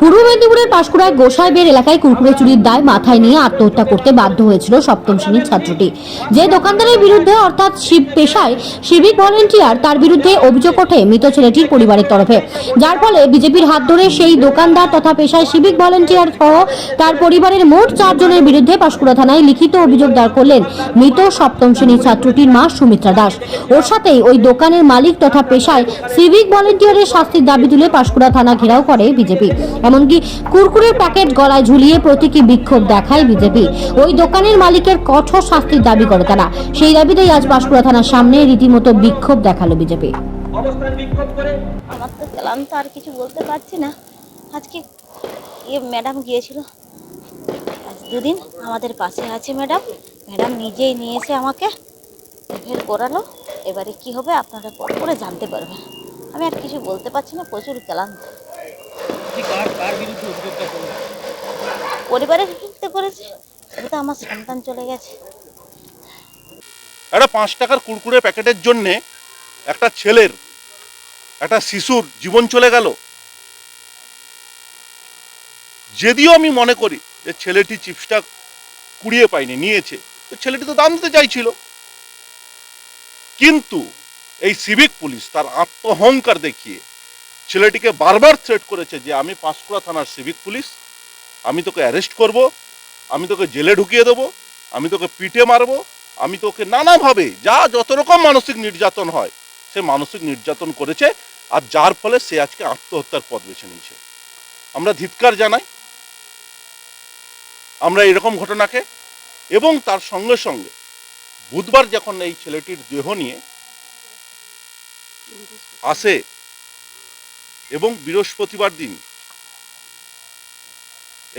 পূর্ব মেদিনীপুরের পাঁশকুড়ায় গোসাইবের এলাকায় কুরকুরে চুরির দায় মাথায় নিয়ে আত্মহত্যা করতে বাধ্য হয়েছিল সপ্তম শ্রেণির ছাত্রটি। যে দোকানদারের বিরুদ্ধে, অর্থাৎ শিব পেশায়, সিভিক ভলেন্টিয়ার, তার বিরুদ্ধে অভিযোগ ওঠে মৃত ছেলেটির পরিবারের তরফে। যার ফলে বিজেপির হাত ধরে সেই দোকানদার তথা পেশায় সিভিক ভলেন্টিয়ার সহ তার পরিবারের মোট চারজনের বিরুদ্ধে পাঁশকুড়া থানায় লিখিত অভিযোগ দাঁড় করলেন মৃত সপ্তম শ্রেণির ছাত্রটির মা সুমিত্রা দাস। ওর সাথেই ওই দোকানের মালিক তথা পেশায় সিভিক ভলেন্টিয়ারের শাস্তির দাবি তুলে পাঁশকুড়া থানা ঘেরাও করে বিজেপি। এমনকি কুরকুরের প্যাকেট গলায় ঝুলিয়ে প্রতীকী বিক্ষোভ দেখায় বিজেপি। ওই দোকানের মালিকের কঠোর শাস্তির দাবি করে তারা। সেই দাবিতেই আজ পাঁশকুড়া থানার সামনে রীতিমতো বিক্ষোভ দেখাল বিজেপি। অবস্থান বিক্ষোভ করে। আমার তো আর কিছু বলতে পারছি না। আজকে ইয়ে ম্যাডাম গিয়েছিল। আজ দুদিন আমাদের পাশে আছে ম্যাডাম। ম্যাডাম নিজেই নিয়ে এসে আমাকে ফের করালো। এবারে কি হবে আপনারা পর করে জানতে পারবেন। আমি আর কিছু বলতে পারছি না প্রচুর ক্লান্ত। পরিবারের বিরুদ্ধে করেছে শুধু তো আমার সন্তান চলে গেছে। একটা পাঁচ টাকার কুরকুরে প্যাকেটের জন্যে একটা ছেলের একটা শিশুর জীবন চলে গেল। যদিও আমি মনে করি যে ছেলেটি চিপসটা কুড়িয়ে পায়নি নিয়েছে। তো ছেলেটি তো দাম দিতে চাইছিল। কিন্তু এই সিভিক পুলিশ তার আত্মহংকার দেখিয়ে ছেলেটিকে বারবার থ্রেট করেছে যে আমি পাঁশকুড়া থানার সিভিক পুলিশ আমি তোকে অ্যারেস্ট করব, আমি তোকে জেলে ঢুকিয়ে দেবো, আমি তোকে পিটে মারবো, আমি তোকে নানাভাবে যা যত রকম মানসিক নির্যাতন হয়, সে মানসিক নির্যাতন করেছে আর যার ফলে সে আজকে আত্মহত্যার পথ বেছে নিয়েছে। আমরা ধিৎকার জানাই। আমরা এরকম ঘটনাকে এবং তার সঙ্গে সঙ্গে বুধবার যখন এই ছেলেটির দেহ নিয়ে আসে এবং বৃহস্পতিবার দিন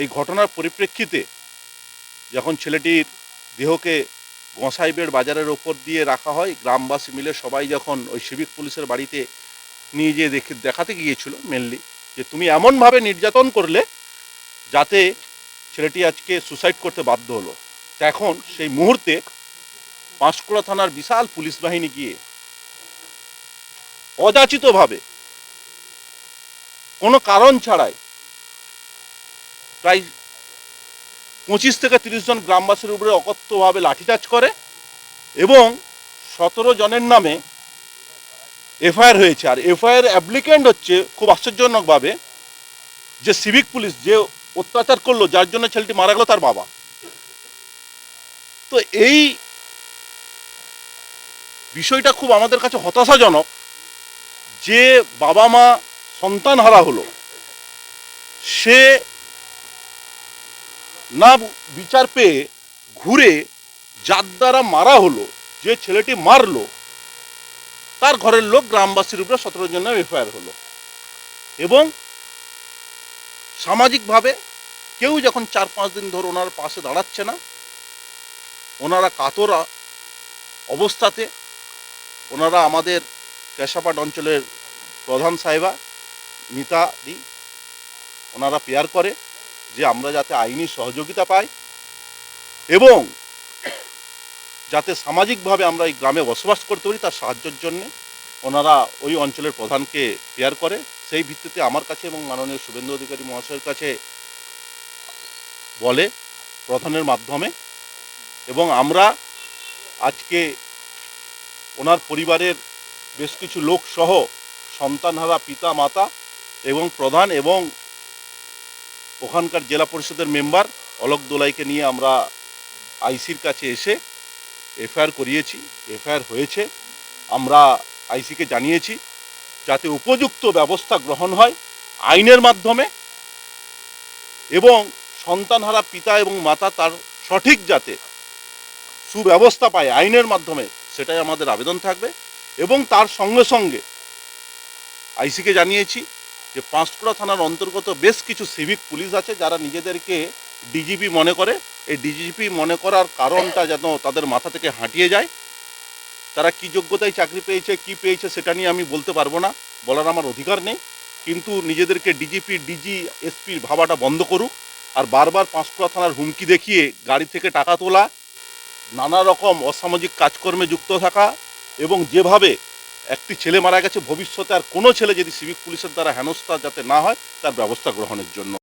এই ঘটনার পরিপ্রেক্ষিতে যখন ছেলেটির দেহকে গোসাইবের বাজারের ওপর দিয়ে রাখা হয়, গ্রামবাসী মিলে সবাই যখন ওই সিভিক পুলিশের বাড়িতে নিয়ে গিয়ে দেখে, দেখাতে গিয়েছিল মেনলি যে তুমি এমনভাবে নির্যাতন করলে যাতে ছেলেটি আজকে সুসাইড করতে বাধ্য হলো। এখন সেই মুহূর্তে পাঁশকুড়া থানার বিশাল পুলিশ বাহিনী গিয়ে অযাচিতভাবে। কোনো কারণ ছাড়াই প্রায় পঁচিশ থেকে তিরিশ জন গ্রামবাসীর উপরে অকথ্যভাবে লাঠিচার্জ করে এবং সতেরো জনের নামে এফআইআর হয়েছে। আর এফআইআর অ্যাপ্লিকেন্ট হচ্ছে খুব আশ্চর্যজনকভাবে যে সিভিক পুলিশ যে অত্যাচার করল, যার জন্য ছেলেটি মারা গেল তার বাবা। তো এই বিষয়টা খুব আমাদের কাছে হতাশাজনক। যে বাবা মা সন্তান হারা হলো, সে না বিচার পেয়ে ঘুরে যার দ্বারা মারা হলো, যে ছেলেটি মারলো, তার ঘরের লোক গ্রামবাসীর উপরে সতেরো জন্য এফআইআর হলো। এবং সামাজিকভাবে কেউ যখন চার পাঁচ দিন ধরে ওনার পাশে দাঁড়াচ্ছে না, ওনারা কাতর অবস্থাতে, ওনারা আমাদের কেশাপাট অঞ্চলের প্রধান সাহেবা, মিতা দি, ওনারা পেয়ার করে যে আমরা যাতে আইনি সহযোগিতা পাই এবং যাতে সামাজিকভাবে আমরা এই গ্রামে বসবাস করতে পারি তার সাহায্যের জন্য ওনারা ওই অঞ্চলের প্রধানকে পেয়ার করে। সেই ভিত্তিতে আমার কাছে এবং মাননীয় শুভেন্দু অধিকারী মহাশয়ের কাছে বলে প্রধানের মাধ্যমে এবং আমরা আজকে ওনার পরিবারের বেশ কিছু লোক সহ সন্তানহারা পিতা, মাতা এবং প্রধান এবং ওখানকার জেলা পরিষদের মেম্বার অলোক দোলাইকে নিয়ে আমরা আইসির কাছে এসে এফআইআর করিয়েছি, এফআইআর হয়েছে। আমরা আইসিকে জানিয়েছি যাতে উপযুক্ত ব্যবস্থা গ্রহণ হয় আইনের মাধ্যমে এবং সন্তানহারা পিতা এবং মাতা তার সঠিক যাতে সুব্যবস্থা পায় আইনের মাধ্যমে, সেটাই আমাদের আবেদন থাকবে। এবং তার সঙ্গে সঙ্গে আইসিকে জানিয়েছি যে পাঁশকুড়া থানার অন্তর্গত বেশ কিছু সিভিক পুলিশ আছে যারা নিজেদেরকে ডিজিপি মনে করে। এই ডিজিপি মনে করার কারণটা যেন তাদের মাথা থেকে হাঁটিয়ে যায়। তারা কি যোগ্যতায় চাকরি পেয়েছে, কি পেয়েছে সেটা নিয়ে আমি বলতে পারব না, বলার আমার অধিকার নেই। কিন্তু নিজেদেরকে ডিজিপি ডিজি এসপির ভাবাটা বন্ধ করুক আর বারবার পাঁশকুড়া থানার হুমকি দেখিয়ে গাড়ি থেকে টাকা তোলা, নানা রকম অসামাজিক কাজকর্মে যুক্ত থাকা এবং যেভাবে একটি ছেলে মারা গেছে, ভবিষ্যতে আর কোনো ছেলে যদি সিভিক পুলিশের দ্বারা হেনস্থা যাতে না হয়, তার ব্যবস্থা গ্রহণের জন্য।